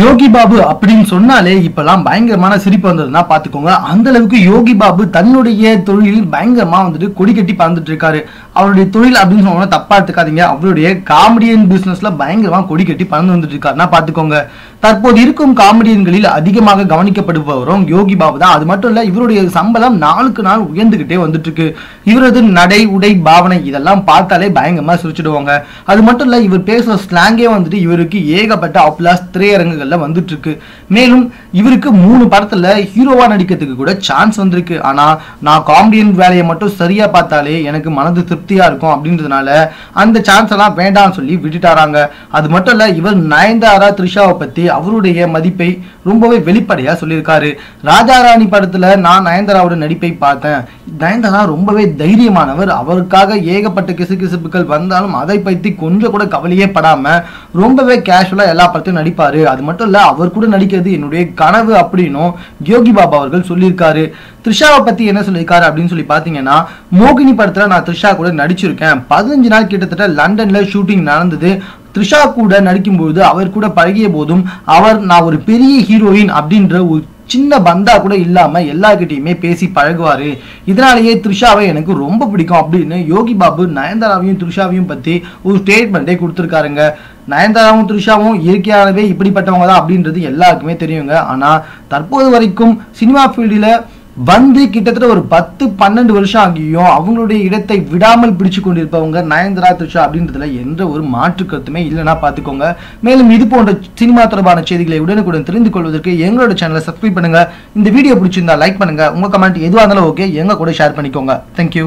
யோகி பாபு அப்படின்னு சொன்னாலே இப்பெல்லாம் பயங்கரமான சிரிப்பு வந்ததுன்னா பாத்துக்கோங்க அந்த அளவுக்கு யோகி பாபு தன்னுடைய தொழிலில் பயங்கரமா வந்துட்டு கொடி கட்டி பறந்துட்டு இருக்காரு. அவருடைய தொழில் அப்படின்னு சொன்னா தப்பா எடுத்துக்காதீங்க. அவருடைய காமெடியன் பிசினஸ்ல பயங்கரமா கொடி கட்டி பறந்து வந்துட்டு இருக்காருன்னா பாத்துக்கோங்க தற்போது இருக்கும் காமெடியன்களில் அதிகமாக கவனிக்கப்படுபவரும் யோகி பாபு தான். அது மட்டும் இல்ல இவருடைய சம்பளம் நாளுக்கு நாள் உயர்ந்துகிட்டே வந்துட்டு இருக்கு. இவரது நடை உடை பாவனை இதெல்லாம் பார்த்தாலே பயங்கரமா சிரிச்சிடுவாங்க. அது மட்டும் இல்ல இவர் பேசுற ஸ்லாங்கே வந்துட்டு இவருக்கு ஏகப்பட்ட அப்ளாஸ் திரையரங்குகள்ல வந்துட்டு இருக்கு மேலும் இவருக்கு மூணு படத்துல ஹீரோவா நடிக்கிறதுக்கு கூட சான்ஸ் வந்திருக்கு. ஆனா நான் காமெடியன் வேலையை மட்டும் சரியா பார்த்தாலே எனக்கு மனது திருப்தியா இருக்கும் அப்படின்றதுனால அந்த சான்ஸ் எல்லாம் வேண்டாம்னு சொல்லி விட்டுட்டாராங்க. அது மட்டும் இல்ல இவர் நயன்தாரா த்ரிஷாவை பத்தி அவருடைய மதிப்பை ரொம்பவே வெளிப்படையா சொல்லியிருக்காரு. ராஜா ராணி படத்துல நான் நயன்தாராவோட நடிப்பை பார்த்தேன். நயன்தாரா ரொம்பவே தைரியமானவர். அவருக்காக ஏகப்பட்ட கிசுகிசுப்புகள் வந்தாலும் அதை பத்தி கொஞ்சம் கூட கவலையே படாம ரொம்பவே கேஷுவலா எல்லா படத்தையும் நடிப்பாரு. அது மட்டும் மட்டும் இல்ல அவர் கூட நடிக்கிறது என்னுடைய கனவு அப்படின்னும் யோகி பாபா அவர்கள் சொல்லியிருக்காரு. த்ரிஷாவை பத்தி என்ன சொல்லியிருக்காரு அப்படின்னு சொல்லி பாத்தீங்கன்னா மோகினி படத்துல நான் த்ரிஷா கூட நடிச்சிருக்கேன். பதினஞ்சு நாள் கிட்டத்தட்ட லண்டன்ல ஷூட்டிங் நடந்தது. த்ரிஷா கூட நடிக்கும்போது அவர் கூட பழகிய போதும் அவர் நான் ஒரு பெரிய ஹீரோயின் அப்படின்ற ஒரு சின்ன பந்தா கூட இல்லாம எல்லார்கிட்டயுமே பேசி பழகுவாரு. இதனாலேயே த்ரிஷாவை எனக்கு ரொம்ப பிடிக்கும் அப்படின்னு யோகி பாபு நயன்தாராவையும் த்ரிஷாவையும் பத்தி ஒரு ஸ்டேட்மெண்ட்டே கொடுத்துருக்காருங்க. நயன்தாராவும் த்ரிஷாவும் இயற்கையாகவே இப்படிப்பட்டவங்க தான் அப்படின்றது எல்லாருக்குமே தெரியுங்க. ஆனால் தற்போது வரைக்கும் சினிமா ஃபீல்டில் வந்து கிட்டத்தட்ட ஒரு பத்து பன்னெண்டு வருஷம் ஆகியும் அவங்களுடைய இடத்தை விடாமல் பிடிச்சு கொண்டிருப்பவங்க நயன்தாரா த்ரிஷா அப்படின்றதுல எந்த ஒரு மாற்று கருத்துமே இல்லைன்னா பார்த்துக்கோங்க. மேலும் இது போன்ற சினிமா தொடர்பான செய்திகளை உடனுக்குடன் தெரிந்து கொள்வதற்கு எங்களோட சேனலை சப்ஸ்கிரைப் பண்ணுங்க. இந்த வீடியோ பிடிச்சிருந்தா லைக் பண்ணுங்க. உங்க கமெண்ட் எதுவாக இருந்தாலும் ஓகே எங்க கூட ஷேர் பண்ணிக்கோங்க. தேங்க்யூ